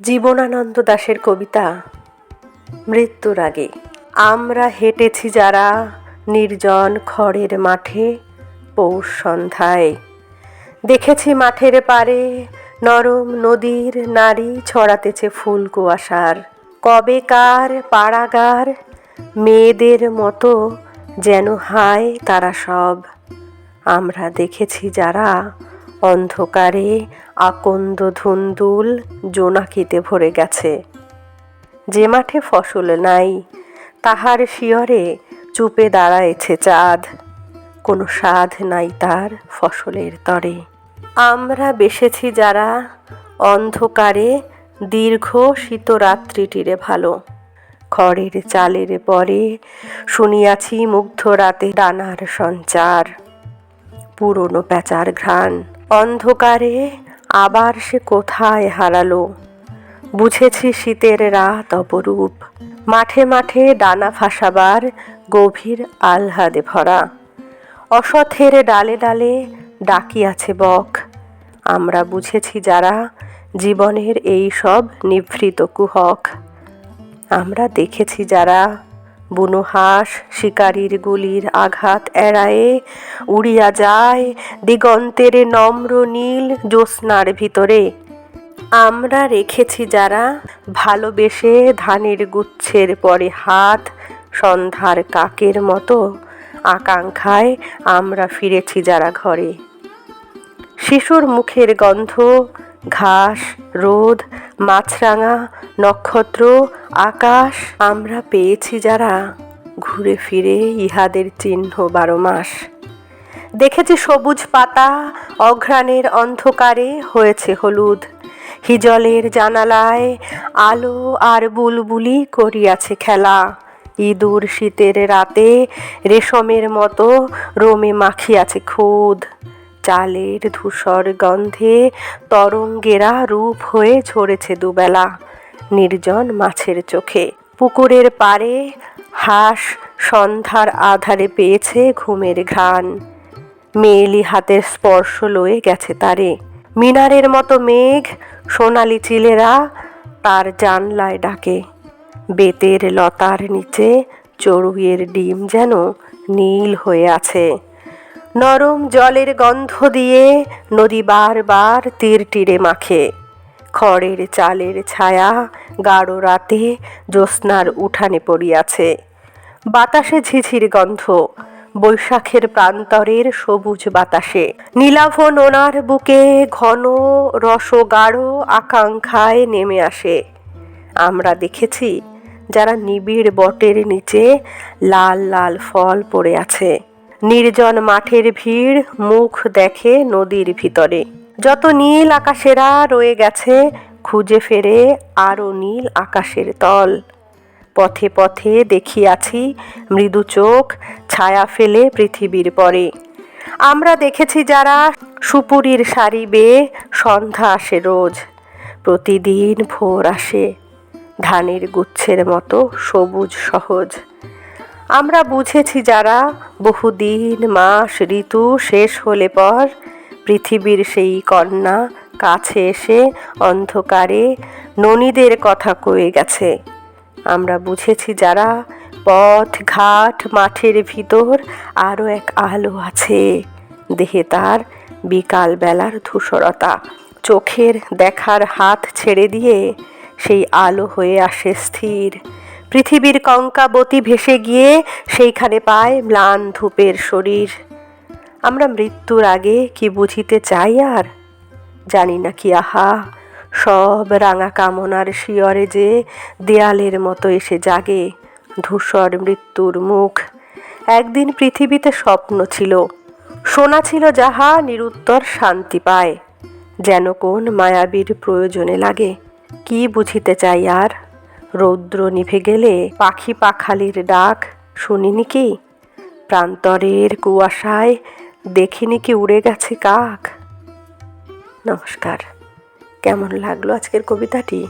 জীবনানন্দ দাশের কবিতা, মৃত্যুর আগে। আমরা হেঁটেছি যারা নির্জন খড়ের মাঠে পৌষ সন্ধ্যায়। দেখেছি মাঠের পারে নরম নদীর নারী ছড়াতেছে ফুল কুয়াশার। কবেকার পাড়াগার মেয়েদের মতো যেন হায় তারা সব। আমরা দেখেছি যারা অন্ধকারে আকন্দ ধুন্দুল জোনাকিতে ভরে গেছে। যে মাঠে ফসল নাই, তাহার শিয়রে চুপে দাঁড়ায়েছে চাঁদ। কোনো স্বাদ নাই তার ফসলের তরে। আমরা বেসেছি যারা অন্ধকারে দীর্ঘ শীতরাত্রিটিরে ভালো। খড়ের চালের পরে শুনিয়াছি মুগ্ধ রাতে ডানার সঞ্চার। পুরনো প্যাঁচার ঘ্রাণ অন্ধকারে আবার সে কোথায় হারালো? বুঝেছি শীতের রাত অপরূপ। মাঠে মাঠে ডানা ফাঁসাবার গভীর আহ্লাদে ভরা। অসথের ডালে ডালে ডাকি আছে বক। আমরা বুঝেছি যারা জীবনের এই সব নিভৃত কুহক। আমরা দেখেছি যারা বুনো হাঁস, শিকারীর গুলির আঘাত এড়ায়ে উড়িয়া যায় দিগন্তের নম্র নীল জ্যোৎস্নার ভিতরে। আমরা রেখেছি যারা ভালোবেসে ধানের গুচ্ছের পরে হাত, সন্ধ্যার কাকের মতো আকাঙ্ক্ষায় আমরা ফিরেছি যারা ঘরে। শিশুর মুখের গন্ধ ঘাস, রোদ, মাছরাঙা, নক্ষত্র, আকাশ, আমরা পেয়েছি যারা ঘুরে ফিরে ইহাদের চিহ্ন বারো মাস। দেখেছি সবুজ পাতা অঘ্রাণের অন্ধকারে হয়েছে হলুদ। হিজলের জানালায় আলো আর বুলবুলি করিয়াছে খেলা। ইঁদুর শীতের রাতে রেশমের মতো রোমে মাখিয়াছে খুদ। চালের ধূসর গন্ধে তরঙ্গেরা রূপ হয়ে ঝরেছে দুবেলা। নির্জন মাছের চোখে পুকুরের পাড়ে হাঁস সন্ধ্যার আধারে পেয়েছে ঘুমের ঘ্রাণ। মেয়েলি হাতের স্পর্শ লয়ে গেছে তারে। মিনারের মতো মেঘ, সোনালি চিলেরা তার জানলায় ডাকে। বেতের লতার নিচে চড়ুইয়ের ডিম যেন নীল হয়ে আছে। নরম জলের গন্ধ দিয়ে নদী বারবার তীর তীরে মাখে। খড়ের চালের ছায়া গাঢ় রাতে জ্যোৎস্নার উঠানে পড়িয়াছে। বাতাসে ঝিঝির গন্ধ, বৈশাখের প্রান্তরের সবুজ বাতাসে। নীলাভ নোনার বুকে ঘন রস গাঢ় আকাঙ্ক্ষায় নেমে আসে। আমরা দেখেছি, যারা নিবিড় বটের নিচে লাল লাল ফল পড়ে আছে। নির্জন মাঠের ভিড় মুখ দেখে নদীর ভিতরে। যত নীল আকাশেরা রয়ে গেছে, খুঁজে ফেরে আরও নীল আকাশের তল। পথে পথে দেখিয়াছি মৃদু চোখ ছায়া ফেলে পৃথিবীর পরে। আমরা দেখেছি যারা সুপুরির শাড়ি বেয়ে সন্ধ্যা আসে রোজ। প্রতিদিন ভোর আসে, ধানের গুচ্ছের মতো সবুজ সহজ। আমরা বুঝেছি যারা বহুদিন মাস ঋতু শেষ হলে পর পৃথিবীর সেই কন্যা কাছে এসে অন্ধকারে ননীদের কথা কয়ে গেছে। আমরা বুঝেছি যারা পথ, ঘাট, মাঠের ভিতর আরও এক আলো আছে। দেহে তার বিকাল বেলার ধূসরতা, চোখের দেখার হাত ছেড়ে দিয়ে সেই আলো হয়ে আসে স্থির। পৃথিবীর কঙ্কাবতী ভেসে গিয়ে সেইখানে পায় ম্লান ধূপের শরীর। আমরা মৃত্যুর আগে কি বুঝিতে চাই আর? জানি না কি, আহা! সব রাঙা কামনার শিয়রে যে দেয়ালের মতো এসে জাগে ধূসর মৃত্যুর মুখ। একদিন পৃথিবীতে স্বপ্ন ছিল, সোনা ছিল যাহা নিরুত্তর শান্তি পায়। যেন কোন মায়াবীর প্রয়োজনে লাগে, কি বুঝিতে চাই আর? রৌদ্র নিভে গেলে পাখি পাখালির ডাক শুনিনি কি? প্রান্তরের কুয়াশায় দেখিনি কি উড়ে গেছে কাক? নমস্কার। কেমন লাগল আজকের কবিতাটি?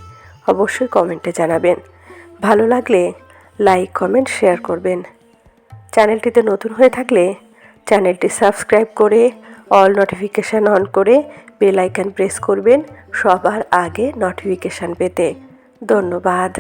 অবশ্যই কমেন্টে জানাবেন। ভালো লাগলে লাইক, কমেন্ট, শেয়ার করবেন। চ্যানেলটিতে নতুন হয়ে থাকলে চ্যানেলটি সাবস্ক্রাইব করে অল নোটিফিকেশান অন করে বেল আইকন প্রেস করবেন সবার আগে নোটিফিকেশান পেতে। ধন্যবাদ।